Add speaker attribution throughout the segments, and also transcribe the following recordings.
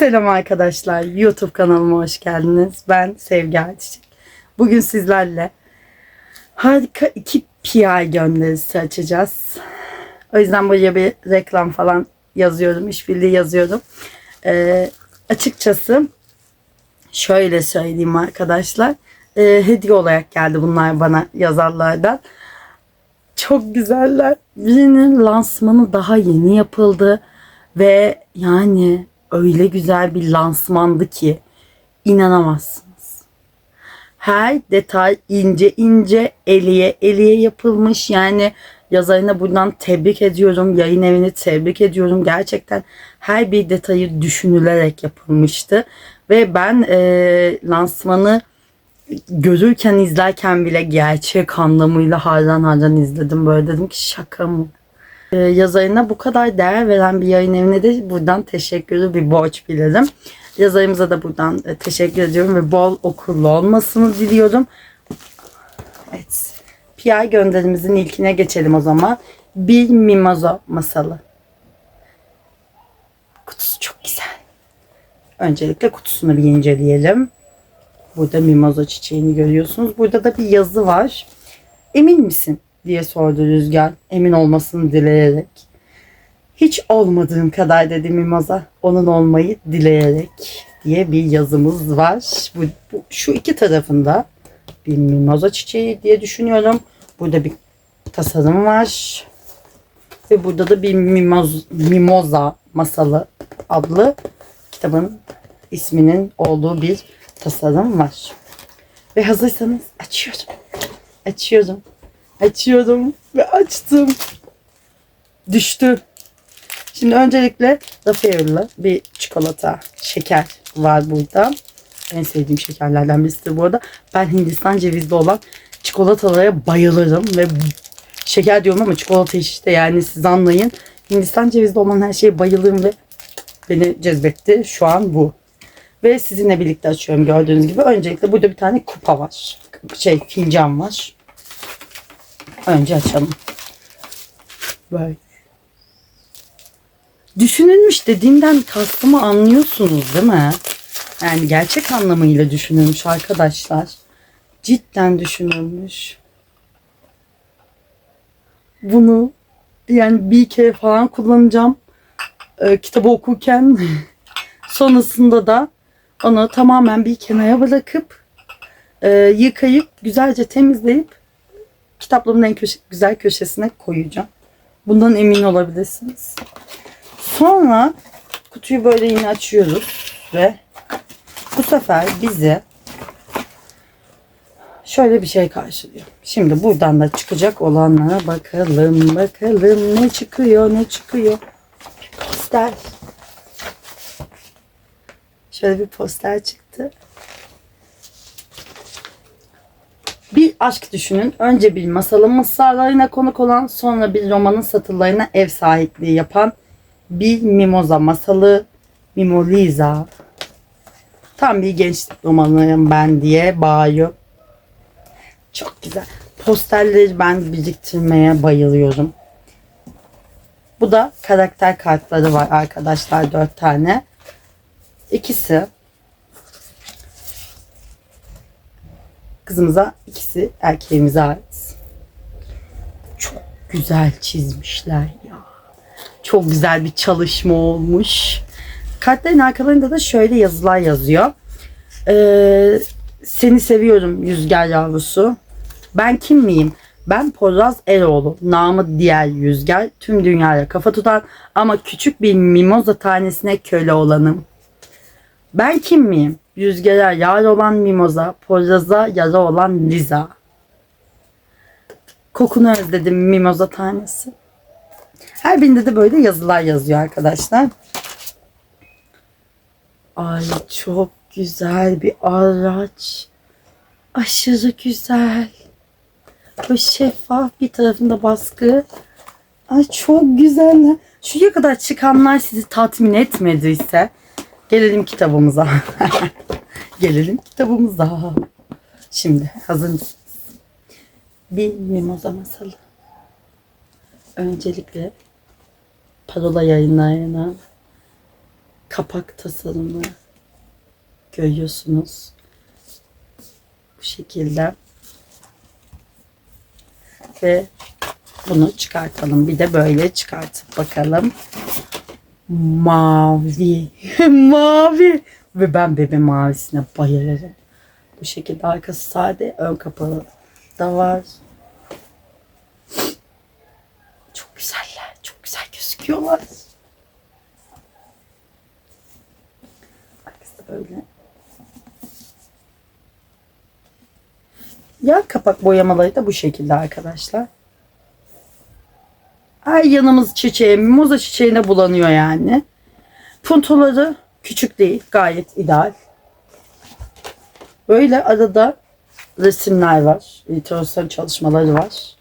Speaker 1: Selam arkadaşlar. YouTube kanalıma hoş geldiniz. Ben Sevgi Ayçiçek. Bugün sizlerle harika iki PR gönderisi açacağız. O yüzden buraya bir reklam falan yazıyorum. işbirliği yazıyorum. Ee, açıkçası şöyle söyleyeyim arkadaşlar. Ee, hediye olarak geldi bunlar bana yazarlardan. Çok güzeller. Birinin lansmanı daha yeni yapıldı. Ve yani öyle güzel bir lansmandı ki inanamazsınız. Her detay ince ince eliye eliye yapılmış. Yani yazarına buradan tebrik ediyorum. Yayın evini tebrik ediyorum. Gerçekten her bir detayı düşünülerek yapılmıştı. Ve ben e, lansmanı görürken izlerken bile gerçek anlamıyla hardan hardan izledim. Böyle dedim ki şaka mı? Ee, yazarına bu kadar değer veren bir yayın evine de buradan teşekkürü bir borç bilirim. Yazarımıza da buradan e, teşekkür ediyorum ve bol okullu olmasını diliyorum. Evet. PR gönderimizin ilkine geçelim o zaman. Bir Mimozo masalı. Kutusu çok güzel. Öncelikle kutusunu bir inceleyelim. Burada mimoza çiçeğini görüyorsunuz. Burada da bir yazı var. Emin misin? Diye sordu Rüzgar. Emin olmasını dileyerek. Hiç olmadığım kadar dedi mimoza. Onun olmayı dileyerek diye bir yazımız var. Bu, bu şu iki tarafında bir mimoza çiçeği diye düşünüyorum. Burada bir tasarım var. Ve burada da bir mimoz, mimoza masalı adlı kitabın isminin olduğu bir tasarım var. Ve hazırsanız açıyorum. Açıyorum. Açıyorum ve açtım. Düştü. Şimdi öncelikle Raffaello bir çikolata, şeker var burada. En sevdiğim şekerlerden birisidir bu arada. Ben Hindistan cevizli olan çikolatalara bayılırım ve şeker diyorum ama çikolata işte yani siz anlayın. Hindistan cevizli olan her şeye bayılırım ve beni cezbetti. Şu an bu. Ve sizinle birlikte açıyorum gördüğünüz gibi. Öncelikle burada bir tane kupa var. Şey fincan var. Önce açalım. Böyle. Düşünülmüş dediğimden kastımı anlıyorsunuz değil mi? Yani gerçek anlamıyla düşünülmüş arkadaşlar. Cidden düşünülmüş. Bunu yani bir kere falan kullanacağım. Ee, kitabı okurken sonrasında da onu tamamen bir kenara bırakıp e, yıkayıp güzelce temizleyip kitaplığımın en köşe, güzel köşesine koyacağım. Bundan emin olabilirsiniz. Sonra kutuyu böyle yine açıyoruz ve bu sefer bizi şöyle bir şey karşılıyor. Şimdi buradan da çıkacak olanlara bakalım bakalım ne çıkıyor ne çıkıyor. Poster. Şöyle bir poster çıktı. Aşk düşünün. Önce bir masalın mısralarına konuk olan sonra bir romanın satırlarına ev sahipliği yapan bir mimoza masalı Mimoliza. Tam bir gençlik romanıyım ben diye bağıyor. Çok güzel. Posterleri ben biriktirmeye bayılıyorum. Bu da karakter kartları var arkadaşlar dört tane. İkisi kızımıza, ikisi erkeğimize ait. Çok güzel çizmişler ya. Çok güzel bir çalışma olmuş. Kartların arkalarında da şöyle yazılar yazıyor. Ee, seni seviyorum Yüzger yavrusu. Ben kim miyim? Ben Poyraz Eroğlu, namı diğer Yüzger, tüm dünyaya kafa tutan ama küçük bir mimoza tanesine köle olanım. Ben kim miyim? Rüzgara yar olan mimoza, Poyraz'a yara olan Liza. Kokunu özledim mimoza tanesi. Her birinde de böyle yazılar yazıyor arkadaşlar. Ay çok güzel bir araç. Aşırı güzel. Böyle şeffaf bir tarafında baskı. Ay çok güzel. Şuraya kadar çıkanlar sizi tatmin etmediyse gelelim kitabımıza. gelelim kitabımıza. Şimdi hazır mısınız? Bir mimoza masalı. Öncelikle parola yayınlarına kapak tasarımı görüyorsunuz. Bu şekilde. Ve bunu çıkartalım. Bir de böyle çıkartıp bakalım. Mavi. mavi. Ve ben bebe mavisine bayılırım. Bu şekilde arkası sade. Ön kapalı da var. Çok güzeller. Çok güzel gözüküyorlar. Arkası da böyle. Yan kapak boyamaları da bu şekilde arkadaşlar. Ay yanımız çiçeği, mimoza çiçeğine bulanıyor yani. Puntoları küçük değil, gayet ideal. Böyle arada resimler var, literatür çalışmaları var.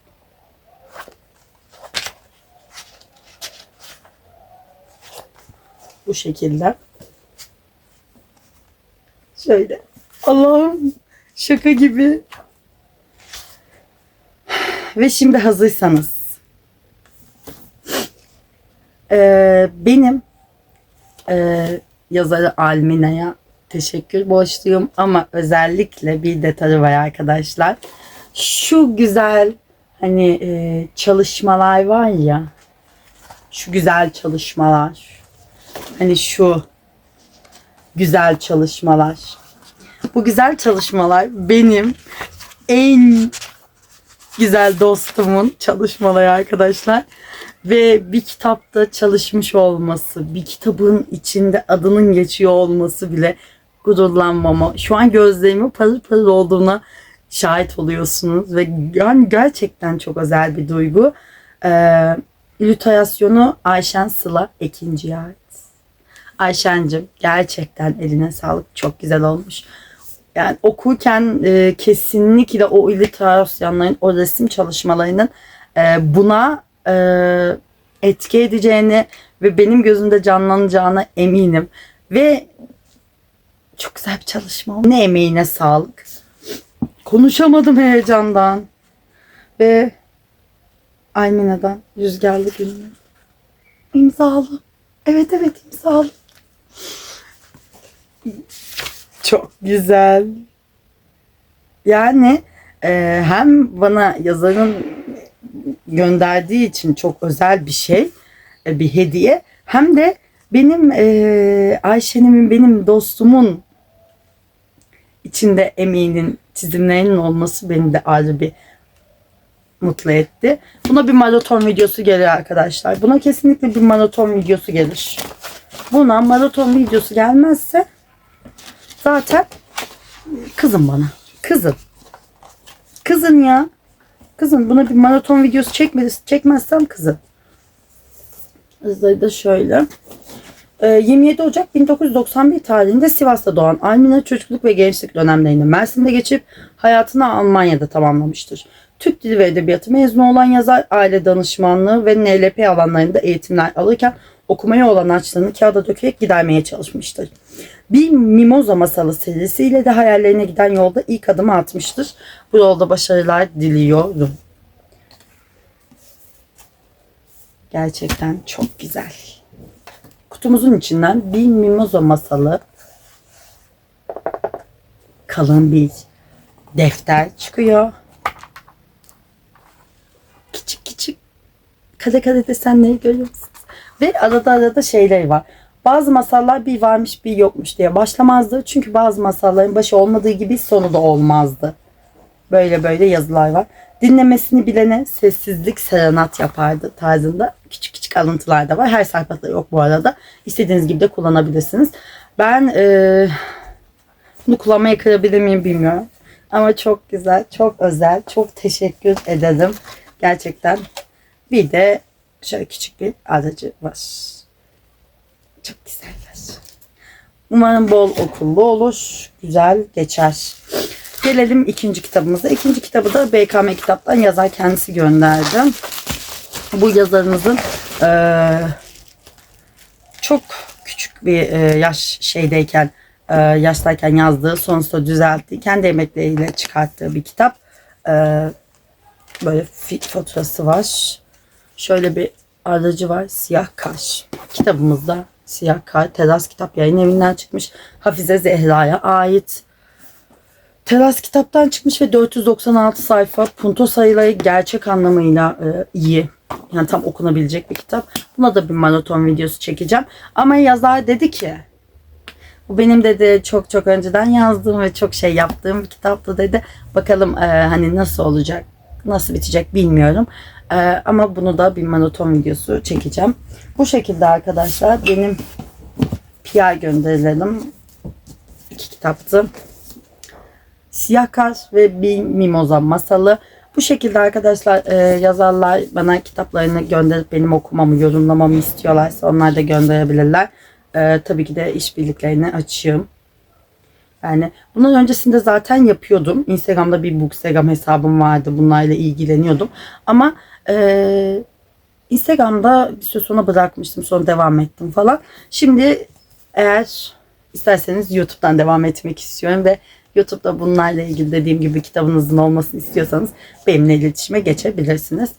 Speaker 1: Bu şekilde. Şöyle. Allah'ım şaka gibi. Ve şimdi hazırsanız ee, benim e, yazarı Almina'ya teşekkür borçluyum ama özellikle bir detayı var arkadaşlar. Şu güzel hani e, çalışmalar var ya şu güzel çalışmalar hani şu güzel çalışmalar bu güzel çalışmalar benim en güzel dostumun çalışmaları arkadaşlar. Ve bir kitapta çalışmış olması, bir kitabın içinde adının geçiyor olması bile gururlanmama. Şu an gözlerimin parıl parıl olduğuna şahit oluyorsunuz. Ve yani gerçekten çok özel bir duygu. Ee, illüstrasyonu Ayşen Sıla ikinciye ait. Ayşen'cim gerçekten eline sağlık. Çok güzel olmuş yani okurken e, kesinlikle o illüstrasyonların, o resim çalışmalarının e, buna e, etki edeceğini ve benim gözümde canlanacağına eminim. Ve çok güzel bir çalışma. Ne emeğine sağlık. Konuşamadım heyecandan. Ve Aymina'dan rüzgarlı günlüğü. İmzalı. Evet evet imzalı. Çok güzel. Yani e, hem bana yazarın gönderdiği için çok özel bir şey, e, bir hediye. Hem de benim e, Ayşen'imin, benim dostumun içinde emeğinin, çizimlerinin olması beni de ayrı bir mutlu etti. Buna bir maraton videosu gelir arkadaşlar. Buna kesinlikle bir maraton videosu gelir. Buna maraton videosu gelmezse Zaten kızım bana. Kızım. Kızın ya. Kızın buna bir maraton videosu çekmedi, çekmezsem kızım. Hızları da şöyle. Ee, 27 Ocak 1991 tarihinde Sivas'ta doğan Almina çocukluk ve gençlik dönemlerinde Mersin'de geçip hayatını Almanya'da tamamlamıştır. Türk Dili ve Edebiyatı mezunu olan yazar aile danışmanlığı ve NLP alanlarında eğitimler alırken okumaya olan açlığını kağıda dökerek gidermeye çalışmıştır. Bir Mimoza Masalı serisiyle de hayallerine giden yolda ilk adımı atmıştır. Bu yolda başarılar diliyorum. Gerçekten çok güzel. Kutumuzun içinden bir Mimoza Masalı kalın bir defter çıkıyor. Küçük küçük kare kare desenleri görüyor musunuz? Ve arada arada şeyler var. Bazı masallar bir varmış bir yokmuş diye başlamazdı. Çünkü bazı masalların başı olmadığı gibi sonu da olmazdı. Böyle böyle yazılar var. Dinlemesini bilene sessizlik serenat yapardı tarzında küçük küçük alıntılar da var. Her sayfada yok bu arada. İstediğiniz gibi de kullanabilirsiniz. Ben e, bunu kullanmaya kırabilir miyim bilmiyorum. Ama çok güzel, çok özel. Çok teşekkür ederim. Gerçekten. Bir de şöyle küçük bir aracı var. Çok güzeller. Umarım bol okullu olur. Güzel geçer. Gelelim ikinci kitabımıza. İkinci kitabı da BKM kitaptan yazar kendisi gönderdi. Bu yazarımızın eee, çok küçük bir eee, yaş şeydeyken eee, yaştayken yazdığı sonrasında düzelttiği kendi emekleriyle çıkarttığı bir kitap. Eee, böyle faturası var. Şöyle bir aracı var. Siyah kaş. Kitabımızda Siyah Kar Teras Kitap Yayın Evi'nden çıkmış. Hafize Zehra'ya ait. Teras kitaptan çıkmış ve 496 sayfa. Punto sayıları gerçek anlamıyla e, iyi. Yani tam okunabilecek bir kitap. Buna da bir maraton videosu çekeceğim. Ama yazar dedi ki bu benim dedi çok çok önceden yazdığım ve çok şey yaptığım bir kitaptı dedi. Bakalım e, hani nasıl olacak, nasıl bitecek bilmiyorum. E, ama bunu da bir maraton videosu çekeceğim. Bu şekilde arkadaşlar benim PR gönderilerim. iki kitaptı. Siyah Kar ve Bir Mimoza Masalı. Bu şekilde arkadaşlar e, yazarlar bana kitaplarını gönderip benim okumamı, yorumlamamı istiyorlarsa onlar da gönderebilirler. E, tabii ki de işbirliklerini açığım. Yani bunun öncesinde zaten yapıyordum. Instagram'da bir Bookstagram hesabım vardı. Bunlarla ilgileniyordum. Ama e, Instagram'da bir süre sonra bırakmıştım. Sonra devam ettim falan. Şimdi eğer isterseniz YouTube'dan devam etmek istiyorum ve YouTube'da bunlarla ilgili dediğim gibi kitabınızın olmasını istiyorsanız benimle iletişime geçebilirsiniz.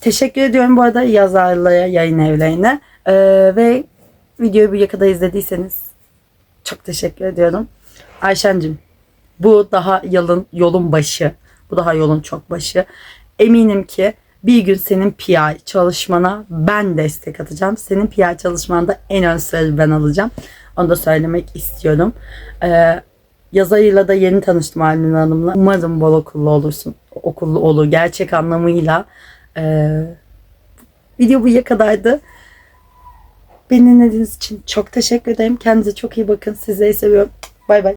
Speaker 1: Teşekkür ediyorum bu arada yazarlara, yayın evlerine. Ee, ve videoyu buraya kadar izlediyseniz çok teşekkür ediyorum. Ayşen'cim bu daha yolun, yolun başı. Bu daha yolun çok başı. Eminim ki bir gün senin PR çalışmana ben destek atacağım. Senin PR çalışmanda en ön sırayı ben alacağım. Onu da söylemek istiyorum. Ee, yazarıyla da yeni tanıştım Almin Hanım'la. Umarım bol okullu olursun. Okullu olur gerçek anlamıyla. Ee, video buraya kadardı. Beni dinlediğiniz için çok teşekkür ederim. Kendinize çok iyi bakın. Sizleri seviyorum. Bay bay.